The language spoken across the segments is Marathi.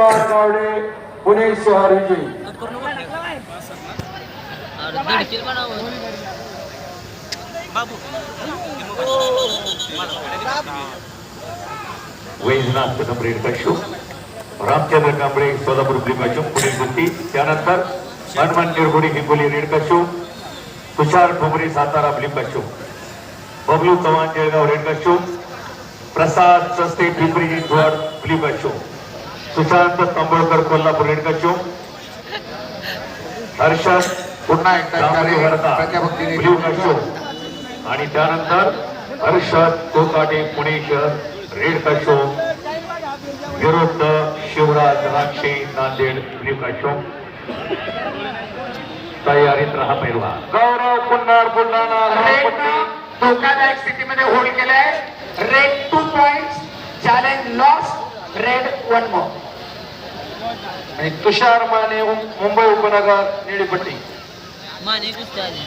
ओंकार गावडे पुणे शहर विजयी वैजनाथ कदम रेड कशो रामचंद्र कांबळे सोलापूर ब्ल्यू पुढील कुस्ती त्यानंतर हनुमान निरगुडी हिंगोली रेड कशो तुषार ठोंबरे सातारा ब्ल्यू बबलू चव्हाण जळगाव रेड कशो प्रसाद सस्ते पिंपरी चिंचवड ब्ल्यू सुशांत तांबोळकर कोल्हापूर रेड कशो हर्षद पुन्हा एकदा आणि त्यानंतर हर्षद कोकाटे पुणे शहर रेड कशो विरुद्ध शिवराज राक्षे नांदेड ब्ल्यू कशो तयारीत राहा पैलवा गौरव बुलढाणा लालपट्टी धोकादायक स्थितीमध्ये होल्ड केलाय. Red two point challenge loss red one more आणि तुषार माने मुंबई उपनगर निळीपट्टी. माने कुस्ती आली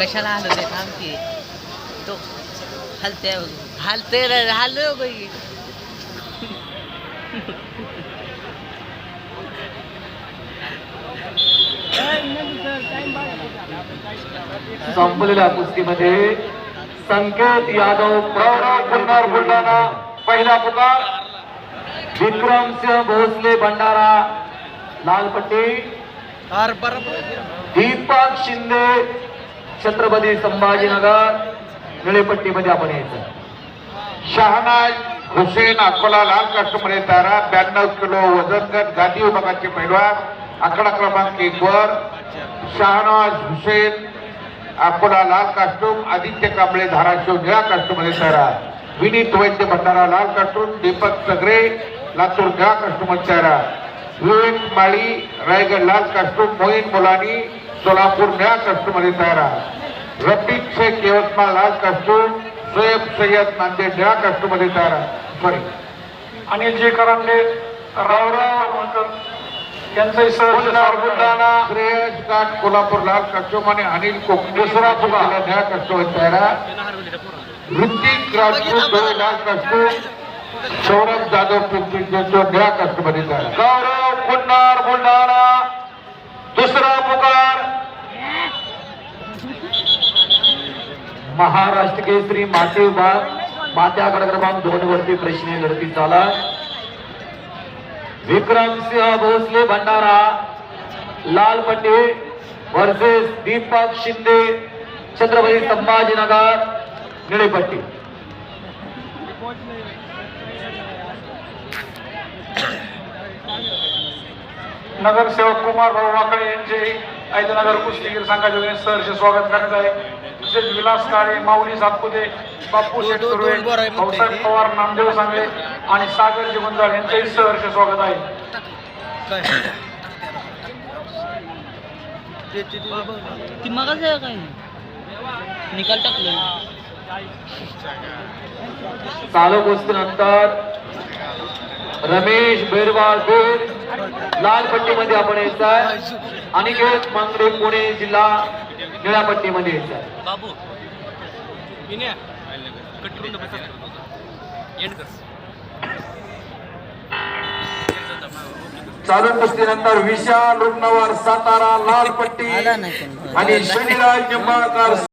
कशाला आलो रे थांब की. तो हलते हलते रे हल्लो बाई. संपलेल्या कुस्तीमध्ये संकेत यादव प्रौढ कुन्नार बुलढाणा पहिला पुकार. विक्रमसिंह भोसले भंडारा लालपट्टी. दीपक शिंदे छत्रपती संभाजीनगर निळेपट्टीमध्ये आपण यायचं. शहानाज हुसेन अकोला लाल कास्टमध्ये तारा ब्याण्णव किलो वजन गट गादी विभागाचे पैलवान. आकडा क्रमांक एक वर. शहानाज हुसेन अकोला लाल कास्टूम आदित्य कांबळे धाराशिव निळा कास्टूमध्ये तारा विनीत वैद्य भंडारा लाल कास्टूम दीपक सगरे लातूर निळा कास्टूमध्ये तारा विवेक माळी रायगड लाल कास्टूम मोहीन मुलानी सोलापूर निळा कास्टूमध्ये तारा रफीक शेख यवतमाळ लाल कास्टूम सोयब सय्यद नांदेड निळा कास्टूमध्ये तारा सॉरी. अनिलजी करंडे रावराव यांचाही सहकार बुलढाणा श्रेयस घाट कोल्हापूर लाल कास्टूम आणि अनिल कोकणे दुसरा कास्टूमध्ये तारा ऋतिक राजपूत सौरभ जाधव कास्टूमध्ये तारा गौरव कुन्नार बुलढाणा दुसरा पुकार. महाराष्ट्र केसरी माते विभाग मात्याकडे क्रमांक दोन वरती प्रश्न लढती झाला. विक्रमसिंह भोसले भंडारा लाल पंडे वर्सेस दीपक शिंदे छत्रपती संभाजीनगर निळेपट्टी. नगरसेवक कुमार भाऊ वाकळे यांचे ऐदनगर कुस्तीगीर संघाच्या वतीने सहर्ष स्वागत करण्यात आहे. तसेच विलास काळे माऊली सातपुते बापू शेठ सुर्वे भाऊसाहेब पवार नामदेव सांगळे आणि सागर जिवंजाळ यांचेही सहर्ष स्वागत आहे. ती मगाच आहे काय? निकाल टाकलं चालू कुस्तीनंतर रमेश बेरवाल बेड लाल पट्टीमध्ये आपण यायचं आहे अनिकेत मांगडे पुणे जिल्हा निळ्या पट्टीमध्ये यायचं आहे बाबू चालू कुस्तीनंतर विशाल रुग्णवार सातारा लाल पट्टी आणि शनिराज निंबाळकर